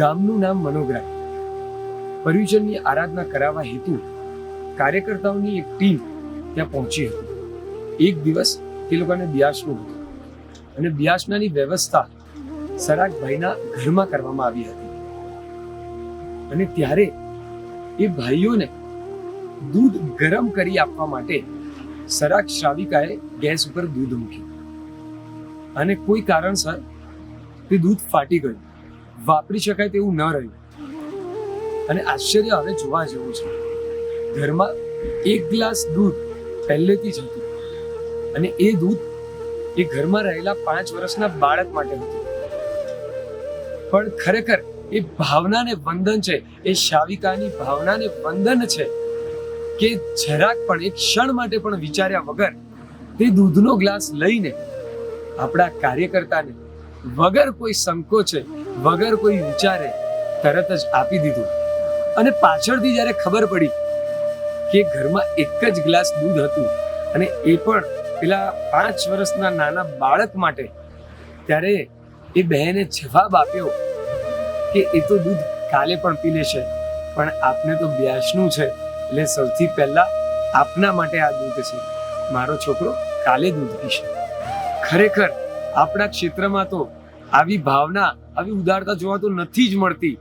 ગામનું નામ મનોગ્રામ પર્યુષણની આરાધના કરાવવા હેતુ કાર્યકર્તાઓની એક ટીમ ત્યાં પહોંચી હતી. એક દિવસ તે લોકોને બ્યાસનું હતું અને બ્યાસનાની વ્યવસ્થા સરાગભાઈના ઘરમાં કરવામાં આવી હતી. અને ત્યારે એ ભાઈઓને દૂધ ગરમ કરી આપવા માટે સરાગ શ્રાવિકાએ ગેસ ઉપર દૂધ મૂક્યું. અને કોઈ કારણસર તે દૂધ ફાટી ગયું. વાપરી શકાય તેવું ન રહ્યું. અને આશ્ચર્ય હવે જોવા જેવું છે. ઘરમાં એક ગ્લાસ દૂધ પહેલેથી જ હતું. અને એ દૂધ એ ઘરમાં રહેલા પાંચ વર્ષના બાળક માટે હતું. પણ ખરેખર એ ભાવનાને વંદન છે, એ શાવિકાની ભાવનાને વંદન છે કે જરાક પણ, એક ક્ષણ માટે પણ વિચાર્યા વગર તે દૂધનો ગ્લાસ લઈને આપણા કાર્યકર્તાને વગર કોઈ સંકોચે, વગર કોઈ વિચારે, તરત જ આપી દીધું. અને પાછળથી જ્યારે ખબર પડી કે ઘરમાં એક જ ગ્લાસ દૂધ હતું અને એ પણ પેલા પાંચ વર્ષના નાના બાળક માટે, ત્યારે એ બહેને જવાબ આપ્યો કે એ તો દૂધ કાલે પણ પી લેશે, પણ આપને તો બ્યાસનું છે. એટલે સૌથી પહેલા આપના માટે આ દૂધ છે. મારો છોકરો કાલે દૂધ પીશે. ખરેખર આપણા ક્ષેત્રમાં તો આવી ભાવના, આવી ઉદારતા જોવા તો નથી જ મળતી.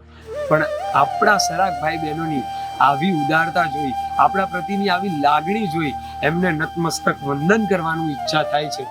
પણ આપણા સરાગ ભાઈ બહેનોની આવી ઉદારતા જોઈ, આપણા પ્રતિની આવી લાગણી જોઈ, એમને નતમસ્તક વંદન કરવાનું ઈચ્છા થાય છે.